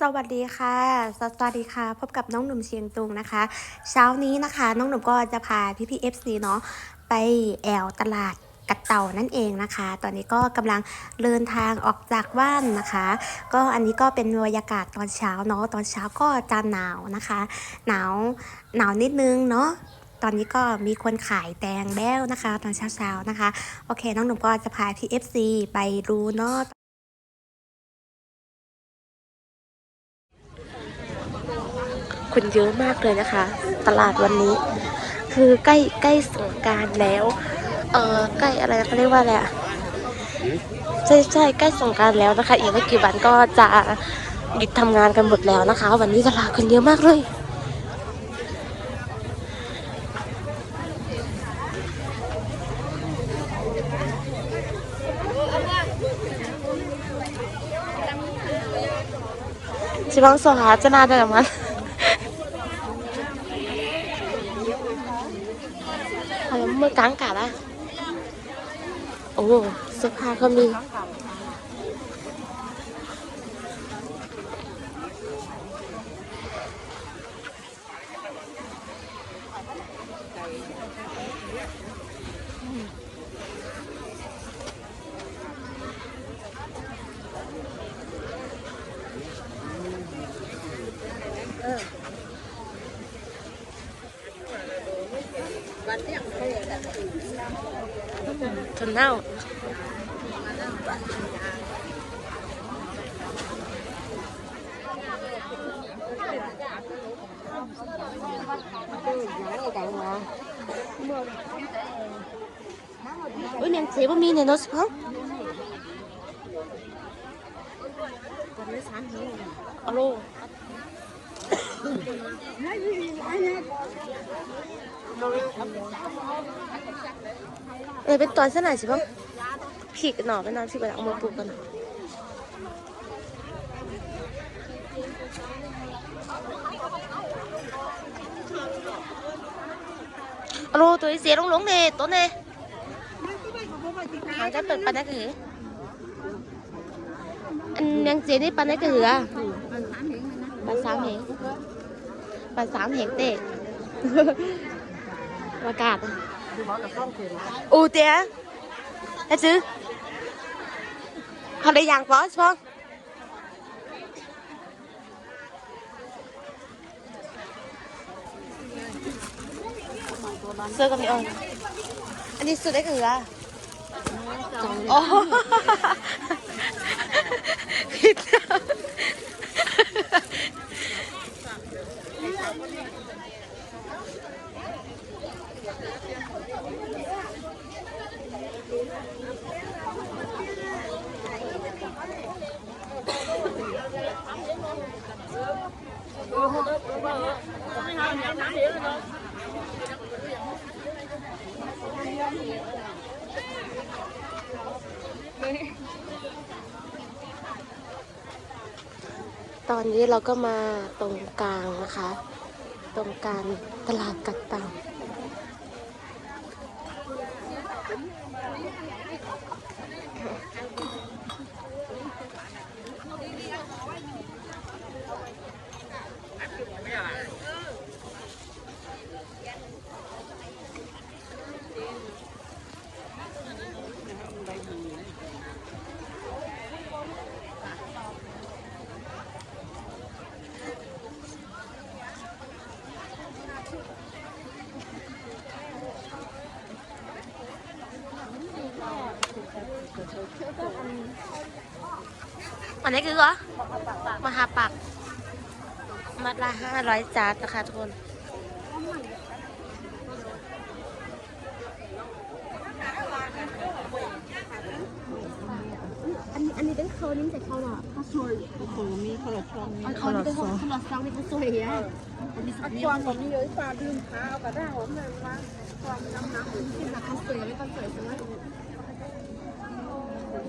สวัสดีค่ะ สวัสดีค่ะ พบกับน้องหนุ่มเชียงตุงนะคะ เช้านี้นะคะ น้องหนุ่มก็จะพาพี่พี่เอฟซีเนาะไปแอวตลาดกัดเต่านั่นเองนะคะ ตอนนี้ก็กำลังเดินทางออกจากบ้านนะคะ ก็อันนี้ก็เป็นบรรยากาศตอนเช้าเนาะ ตอนเช้าก็จะหนาวนะคะ หนาวหนาวนิดนึงเนาะตอนนี้ก็มีคนขายแตงแล้วนะคะ ตอนเช้าๆนะคะ โอเค น้องหนุ่มก็จะพาพี่เอฟซีไปดูเนาะ คนเยอะมากเลยนะคะ ตลาดวันนี้ คือใกล้ใกล้สงกรารแล้ว เออใกล้อะไรนะเขาเรียกว่าอะไรอะใช่ใช่ใกล้สงกรารแล้วนะคะ อีกไม่กี่วันก็จะหยุดทำงานกันหมดแล้วนะคะ วันนี้ตลาดคนเยอะมากเลย 希望说哈，在哪的吗？ กังกะละโอ้เสื้อผ้าเขามี ทุนเน่าอุ้ยเนี่ยเสียบ่มี เออเป็นตอนสนไหนสิพ่อผีกหน่อเป็นน้ำผีกระดังมาปลูกกันน่ะเอาโลตัวเสียลงหลงเน่ตัวเน่หางจะเปิดปันนักหืออันยังเสียนี่ปันนักหืออะปันสามเหง ปันสามเหงเตะอากาศ ủ tía hết chứ họ đi dàn phó không sơ con đi ơi anh đi sơ đấy cửa à ồ Thịt nào? ตอนนี้เราก็มาตรงกลางนะคะ ตรงกลางตลาดกัดตัง อันนี้คือเหรอมหาปัก มัดละห้าร้อยจานนะคะทุกคนอันนี้อันนี้เป็นเขานี่ใส่เขาหรอข้าวซอยโอ้โหมีขนมช่องมีอันเขานี่เป็นข้าวซอยนี่ข้าวซอยอะอันนี้สักอันเนี่ก่อนผมมีเยอะฟ้าดื่มข้าวกระด้างผมเลยว่าความน้ำหนักเป็นข้าวซอยไม่ข้าวซอยใช่ไหม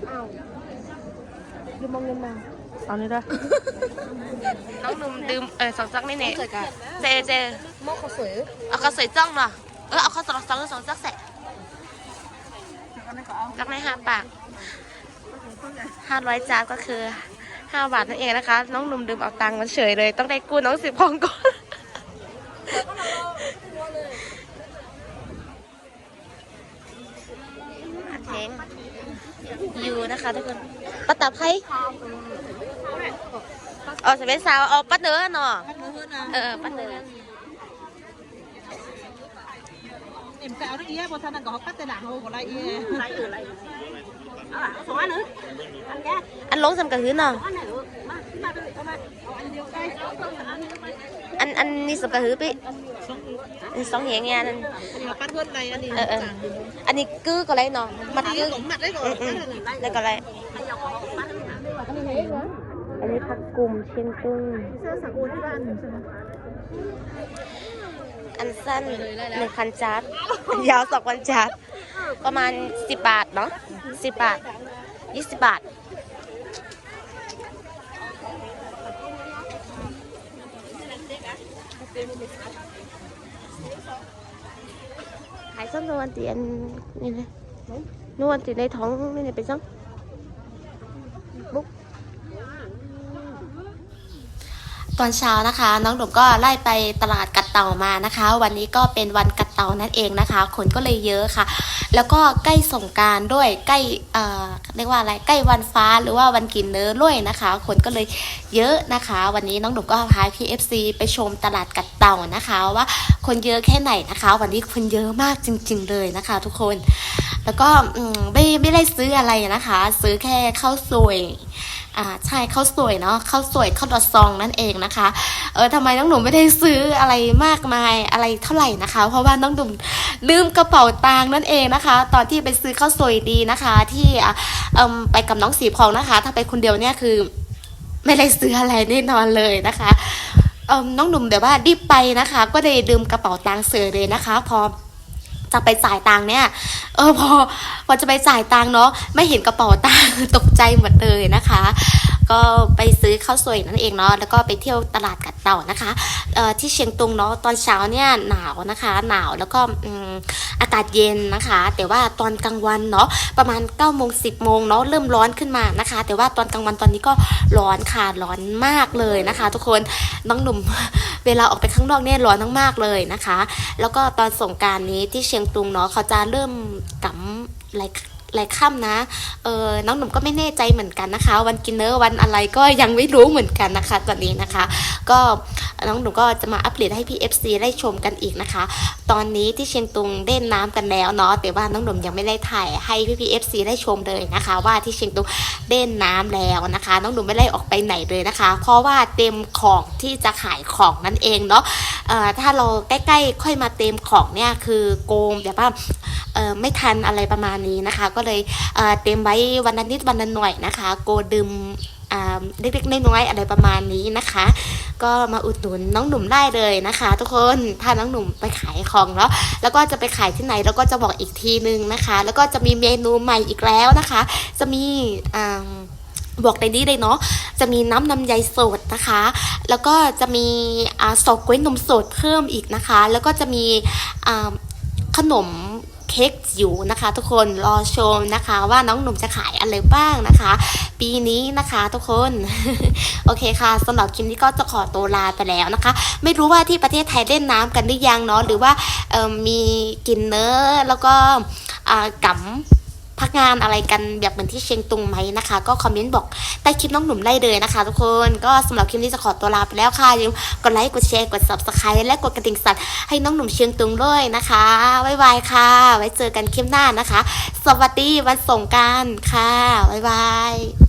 อ้าว ดูมองเงินมาเอานี่ด้วยน้องหนุ่มดื่มเออสองจักนี่เนี่ยเจเจหม้อข้าวสวยเอาข้าวสวยจ้องเนาะเออเอาข้าวสองสองสองจักแสะจักในห้าปากห้าร้อยจานก็คือห้าบาทนั่นเองนะคะ น้องหนุ่มดื่มเอาตังค์มาเฉยเลย ต้องได้กู้น้องสิบพองก่อน อาเทง อยู่นะคะทุกคนปะตับใครอ๋อสเปซสาวเอาปัดเนื้อเนาะเออปัดเนื้อ em cạo nó ia, bộ thân có cắt tay đạn hồ của lại ia. Lại ở lại. À, số ăn nữa. Ăn ra. อันลงสำกะหือเนาะ Ăn này nữa. Mà, mà đợi con này. Ăn nhiều đây. อันอันนี้สำกะหือปิอันส องเหงเงี้ยนั่น Anh mà cắt hơn này anh đi. Ờ, ờ. อันนี้กือก็ไรเนาะมัด Mặt กือ cái cổng mặt đấy อื rồi. มอืม Cắt này này. แล้วก็ไรอันนี้ผักกลุ่มเชียงตุ้ง Sao sạc uống đi ăn xem. อันสั้นหนึ่งพันจัดยาวสองพันจัดประมาณสิบบาทเนาะสิบบาทยี่สิบบาท ขายส้มนวลตีอันนี่เลยนวลตีในท้องนี่เนี่ยเป็นซ้ำบุ๊ก ตอนเช้านะคะ น้องหนุ่มก็ไล่ไปตลาดกัดเต่ามานะคะ วันนี้ก็เป็นวันกัดเต่านั่นเองนะคะ คนก็เลยเยอะค่ะ แล้วก็ใกล้สงการด้วยใกล้เอ่อเรียกว่าอะไรใกล้วันฟ้าหรือว่าวันกินเนื้อด้วยนะคะ คนก็เลยเยอะนะคะ วันนี้น้องหนุ่มก็พา PFC ไปชมตลาดกัดเต่านะคะ ว่าคนเยอะแค่ไหนนะคะ วันนี้คนเยอะมากจริง ๆ เลยนะคะ ทุกคน แล้วก็ไม่ไม่ได้ซื้ออะไรนะคะ ซื้อแค่ข้าวสวย อ่าใช่ข้าวสวยเนาะข้าวสวยข้าวดอดซองนั่นเองนะคะเออทำไมน้องหนุ่มไม่ได้ซื้ออะไรมากมายอะไรเท่าไหร่นะคะ เพราะว่าน้องหนุ่มลืมกระเป๋าตังค์นั่นเองนะคะ ตอนที่ไปซื้อข้าวสวยดีนะคะ ที่อะเอิ่มไปกับน้องสีพองนะคะ ถ้าไปคนเดียวเนี่ยคือ ไม่ได้ซื้ออะไรแน่นอนเลยนะคะเอิ่มน้องหนุ่มเดี๋ยวว่ารีบไปนะคะ ก็เลยลืมกระเป๋าตังค์เสือเลยนะคะ พอ จะไปจ่ายตังค์เนี่ย เออพอพอจะไปจ่ายตังค์เนาะไม่เห็นกระเป๋าตังค์ตกใจหมดเลยนะคะ ก็ไปซื้อข้าวสวยนั่นเองเนาะแล้วก็ไปเที่ยวตลาดกัดเต่านะคะเอ่อที่เชียงตุงเนาะตอนเช้าเนี่ยหนาวนะคะ หนาวแล้วก็อืมอากาศเย็นนะคะ แต่ว่าตอนกลางวันเนาะประมาณ9ก้าโมงสิบโมงเนาะเริ่มร้อนขึ้นมานะคะ แต่ว่าตอนกลางวันตอนนี้ก็ร้อนค่ะร้อนมากเลยนะคะ ทุกคนน้องหนุ่ม เวลาออกไปข้างนอกเนี่ยร้อนมากๆเลยนะคะ แล้วก็ตอนสงการนี้ที่เชียงตุงเนาะเขาจะเริ่มกำอะไรอะไรค่ำนะ เออน้องหนุ่มก็ไม่แน่ใจเหมือนกันนะคะ วันกินเนอร์วันอะไรก็ยังไม่รู้เหมือนกันนะคะตอนนี้นะคะ ก็ น้องหนุ่มก็จะมาอัปเดตให้พี่ FC ได้ชมกันอีกนะคะ ตอนนี้ที่เชียงตุงเล่นน้ำกันแล้วเนาะแต่ว่าน้องหนุ่มยังไม่ได้ถ่ายให้พี่พี่ FC ได้ชมเลยนะคะ ว่าที่เชียงตุงเล่นน้ำแล้วนะคะ น้องหนุ่มไม่ได้ออกไปไหนเลยนะคะ เพราะว่าเต็มของที่จะขายของนั่นเองเนาะถ้าเราใกล้ๆค่อยมาเต็มของเนี่ยคือโกงแบบว่าเออไม่ทันอะไรประมาณนี้นะคะ ก็เลยเเตรียมไว้วันละนิดวันละหน่อยนะคะ โกดื่ม เล็กๆน้อยๆอะไรประมาณนี้นะคะ ก็มาอุดหนุนน้องหนุ่มได้เลยนะคะ ทุกคนถ้าน้องหนุ่มไปขายของแล้วแล้วก็จะไปขายที่ไหนแล้วก็จะบอกอีกทีนึงนะคะ แล้วก็จะมีเมนูใหม่อีกแล้วนะคะ จะมีอ่าบอกในนี้เลยเนาะ จะมีน้ำนำไยสดนะคะ แล้วก็จะมีอสอกกล้วยนมสดเพิ่มอีกนะคะ แล้วก็จะมีขนม เค้กอยู่นะคะ ทุกคนรอชมนะคะว่าน้องหนุ่มจะขายอะไรบ้างนะคะ ปีนี้นะคะทุกคนโอเคค่ะสำหรับคลิปนี้ก็จะขอตัวลาไปแล้วนะคะ ไม่รู้ว่าที่ประเทศไทยเล่นน้ำกันหรือยังเนาะหรือว่าออมีกินเนื้อแล้วก็อ่ากำ พักงานอะไรกันแบบเหมือนที่เชียงตุงไหมนะคะ ก็คอมเมนต์บอกใต้คลิปน้องหนุ่มได้เลยนะคะ ทุกคนก็สำหรับคลิปนี้จะขอตัวลาไปแล้วค่ะอย่าลืมกดไลค์กดแชร์กด subscribe และกดกระดิ่งสั่นให้น้องหนุ่มเชียงตุงด้วยนะคะบ๊ายบายค่ะ ไว้เจอกันคลิปหน้านะคะ สวัสดีวันสงกรารค่ะบ๊ายบาย